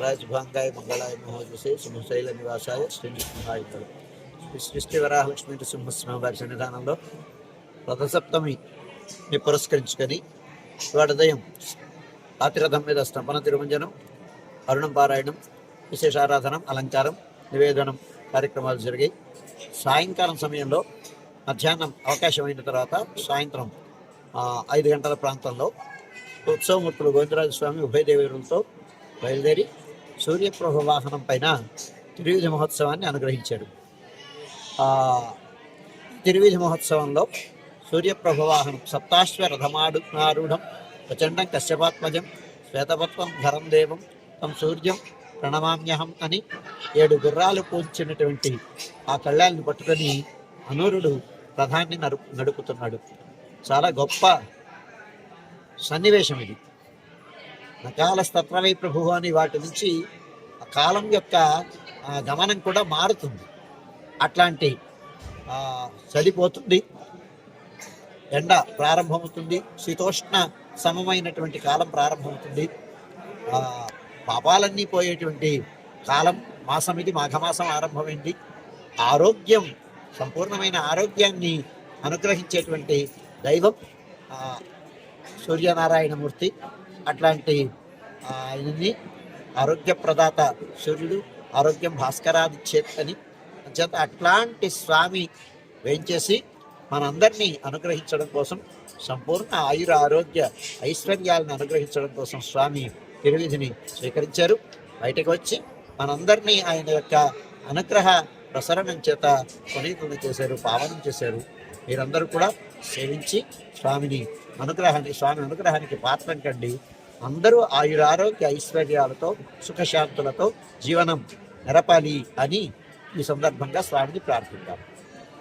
వరరాజభాంగాయ మంగళాయ మహోజసే సింహశైల నివాసాయ శ్రీనివాయ శ్రీ సృష్టి వరాహలక్ష్మీ సింహస్వామి వారి సన్నిధానంలో రథసప్తమిని పురస్కరించుకొని ఇవాళ ఉదయం రాతిరథం మీద స్తంభన తిరుమంజనం అరుణం పారాయణం విశేష ఆరాధనం అలంకారం నివేదనం కార్యక్రమాలు జరిగాయి. సాయంకాలం సమయంలో మధ్యాహ్నం అవకాశం అయిన తర్వాత సాయంత్రం ఐదు గంటల ప్రాంతంలో ఉత్సవమూర్తులు గోవిందరాజ స్వామి ఉభయ బయలుదేరి సూర్యప్రభ వాహనం పైన తిరువిధ మహోత్సవాన్ని అనుగ్రహించాడు. తిరువిధ మహోత్సవంలో సూర్యప్రభ వాహనం సప్తాశ్వ రథమాడు నారూఢం ప్రచండం కశ్యపాత్మజం శ్వేతపత్వం ధరం దేవం తం సూర్యం ప్రణమామ్యహం అని ఏడు గుర్రాలు పూజించినటువంటి ఆ కళ్యాణ్ని పట్టుకొని అనూరుడు రథాన్ని నడు నడుపుతున్నాడు. చాలా గొప్ప సన్నివేశం ఇది. నకాల స్తత్రవై ప్రభు అని వాటి నుంచి కాలం యొక్క గమనం కూడా మారుతుంది. అట్లాంటి చలిపోతుంది. ఎండ ప్రారంభమవుతుంది. శీతోష్ణ సమమైనటువంటి కాలం ప్రారంభమవుతుంది. పాపాలన్నీ పోయేటువంటి కాలం మాసం ఇది మాఘమాసం ఆరంభమైంది. ఆరోగ్యం సంపూర్ణమైన ఆరోగ్యాన్ని అనుగ్రహించేటువంటి దైవం సూర్యనారాయణమూర్తి అట్లాంటి ఆయనని ఆరోగ్య ప్రదాత సూర్యుడు ఆరోగ్యం భాస్కరాదిచ్చేత్ అని చేత అట్లాంటి స్వామి వేయించేసి మనందరినీ అనుగ్రహించడం కోసం సంపూర్ణ ఆయుర ఆరోగ్య ఐశ్వర్యాలను అనుగ్రహించడం కోసం స్వామి తిరువిధిని స్వీకరించారు. బయటకు వచ్చి మనందరినీ ఆయన యొక్క అనుగ్రహ ప్రసరణం చేత పునీతులు చేశారు పావనం చేశారు. మీరందరూ కూడా సేవించి స్వామిని అనుగ్రహాన్ని స్వామి అనుగ్రహానికి పాత్రం కండి అందరూ ఆయురారోగ్య ఐశ్వర్యాలతో సుఖశాంతులతో జీవనం నెరపాలి అని ఈ సందర్భంగా స్వామిని ప్రార్థిద్దాం.